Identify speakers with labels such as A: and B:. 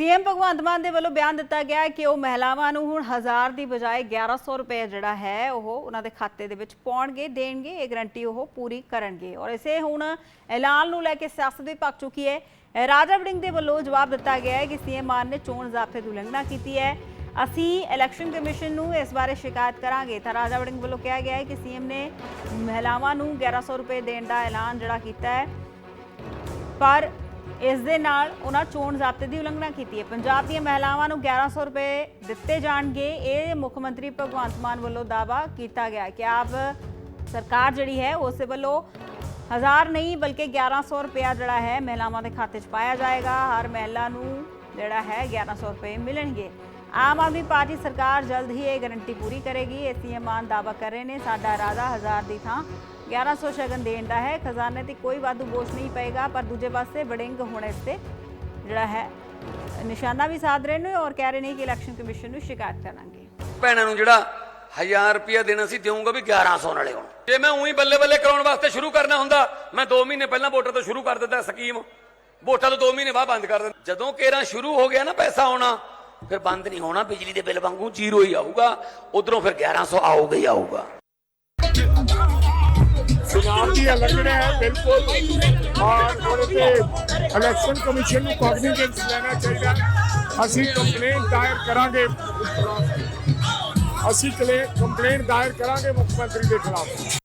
A: CM Bhagwant Mann ਦੇ ਵੱਲੋਂ ਬਿਆਨ ਦਿੱਤਾ ਗਿਆ ਕਿ ਉਹ ਮਹਿਲਾਵਾਂ ਨੂੰ ਹੁਣ 1000 ਦੀ ਬਜਾਏ 1100 ਰੁਪਏ ਜਿਹੜਾ ਹੈ ਉਹ ਉਹਨਾਂ ਦੇ ਖਾਤੇ ਦੇ ਵਿੱਚ ਪਾਉਣਗੇ, ਦੇਣਗੇ, ਇਹ ਗਰੰਟੀ ਉਹ ਪੂਰੀ ਕਰਨਗੇ। ਔਰ ਇਸੇ ਹੁਣ ਐਲਾਨ ਨੂੰ ਲੈ ਕੇ ਸਿਆਸਤ ਵੀ ਪੱਕ ਚੁੱਕੀ ਹੈ। ਰਾਜਾ ਵੜਿੰਗ ਦੇ ਵੱਲੋਂ ਜਵਾਬ ਦਿੱਤਾ ਗਿਆ ਹੈ ਕਿ ਸੀਐਮ ਮਾਨ ਨੇ ਚੋਣ ਜ਼ਾਬਤੇ ਦੀ ਉਲੰਘਣਾ ਕੀਤੀ ਹੈ। ਅਸੀਂ ਇਲੈਕਸ਼ਨ ਕਮਿਸ਼ਨ ਨੂੰ ਇਸ ਬਾਰੇ ਸ਼ਿਕਾਇਤ ਕਰਾਂਗੇ। ਤਾਂ ਰਾਜਾ ਵੜਿੰਗ ਵੱਲੋਂ ਕਿਹਾ ਗਿਆ ਹੈ ਕਿ ਸੀਐਮ ਨੇ ਮਹਿਲਾਵਾਂ ਨੂੰ 1100 ਰੁਪਏ ਦੇਣ ਦਾ ਐਲਾਨ ਜਿਹੜਾ ਕੀਤਾ ਹੈ। ਪਰ ਇਸ ਦੇ ਨਾਲ ਉਹਨਾਂ ਚੋਣ ਜ਼ਾਬਤੇ ਦੀ ਉਲੰਘਣਾ ਕੀਤੀ ਹੈ। ਪੰਜਾਬ ਦੀਆਂ ਮਹਿਲਾਵਾਂ ਨੂੰ 1100 ਰੁਪਏ ਦਿੱਤੇ ਜਾਣਗੇ। ਇਹ ਮੁੱਖ ਮੰਤਰੀ ਭਗਵੰਤ ਮਾਨ ਵੱਲੋਂ ਦਾਵਾ ਕੀਤਾ ਗਿਆ ਕਿ ਆਪ ਸਰਕਾਰ ਜਿਹੜੀ ਹੈ, ਉਸ ਵੱਲੋਂ ਹਜ਼ਾਰ ਨਹੀਂ, ਬਲਕਿ 1100 ਰੁਪਇਆ ਜਿਹੜਾ ਹੈ, ਮਹਿਲਾਵਾਂ ਦੇ ਖਾਤੇ 'ਚ ਪਾਇਆ ਜਾਏਗਾ। ਹਰ ਮਹਿਲਾ ਨੂੰ ਜਿਹੜਾ ਹੈ 1100 ਰੁਪਏ ਮਿਲਣਗੇ। ਆਮ ਆਦਮੀ ਪਾਰਟੀ ਸਰਕਾਰ ਜਲਦ ਹੀ ਇਹ ਗਾਰੰਟੀ ਪੂਰੀ ਕਰੇਗੀ। ਇਹ ਸੀਐਮ ਮਾਨ ਦਾਵਾ ਕਰ ਰਹੇ ਨੇ, ਸਾਡਾ ਇਰਾਦਾ ਹਜ਼ਾਰ ਦੀ ਥਾਂ 1100 ਸ਼ਗਨ ਦੇਣ ਦਾ ਹੈ। ਖਜ਼ਾਨੇ ਤੇ ਕੋਈ ਵਾਧੂ ਬੋਝ ਨਹੀਂ ਪਏਗਾ, ਪਰ ਦੂਜੇ ਪਾਸੇ ਵੜਿੰਗ ਹੁਣ ਇਸ ਤੇ ਜਿਹੜਾ ਹੈ, ਨਿਸ਼ਾਨਾ ਵੀ ਸਾਧ ਰਹੇ ਨੇ ਔਰ ਕਹਿ ਰਹੇ ਨੇ ਕਿ ਇਲੈਕਸ਼ਨ ਕਮਿਸ਼ਨ ਨੂੰ ਸ਼ਿਕਾਇਤ ਕਰਾਂਗੇ।
B: ਭੈਣਾਂ ਨੂੰ ਜਿਹੜਾ 1000 ਰੁਪਇਆ ਦੇਣਾ ਸੀ ਦੇਵਾਂਗਾ ਵੀ 1100 ਨਾਲੇ ਹੁਣ। ਜੇ ਮੈਂ ਉਹੀ ਬੱਲੇ ਬੱਲੇ ਕਰਾਉਣ ਵਾਸਤੇ ਸ਼ੁਰੂ ਕਰਨਾ ਹੁੰਦਾ, ਮੈਂ 2 ਮਹੀਨੇ ਪਹਿਲਾਂ ਵੋਟਰ ਤੋਂ ਸ਼ੁਰੂ ਕਰ ਦਿੰਦਾ ਸਕੀਮ। ਵੋਟਾਂ ਤੋਂ 2 ਮਹੀਨੇ ਬਾਅਦ ਬੰਦ ਕਰ ਦਿੰਦਾ। ਜਦੋਂ ਕੇਰਾਂ ਸ਼ੁਰੂ ਹੋ ਗਿਆ ਨਾ ਪੈਸਾ ਆਉਣਾ, ਫਿਰ ਬੰਦ ਨਹੀਂ ਹੋਣਾ, ਬਿਜਲੀ ਦੇ ਬਿੱਲ ਵਾਂਗੂ ਜ਼ੀਰੋ ਹੀ ਆਊਗਾ। ਉਧਰੋਂ ਫਿਰ 1100 ਆਊਗਾ ਹੀ ਆਊਗਾ।
C: ਚੁਣਾਵ ਦੀ ਬਿਲਕੁਲ। ਔਰ ਉਹਦੇ ਤੇ ਇਲੈਕਸ਼ਨ ਕਮਿਸ਼ਨ ਨੂੰ ਕੋਗਨੀਜੈਂਸ ਲੈਣਾ ਚਾਹੀਦਾ। ਅਸੀਂ ਕੰਪਲੇਂਟ ਦਾਇਰ ਕਰਾਂਗੇ। ਅਸੀਂ ਕੰਪਲੇਂਟ ਦਾਇਰ ਕਰਾਂਗੇ ਮੁੱਖ ਮੰਤਰੀ ਦੇ ਖਿਲਾਫ।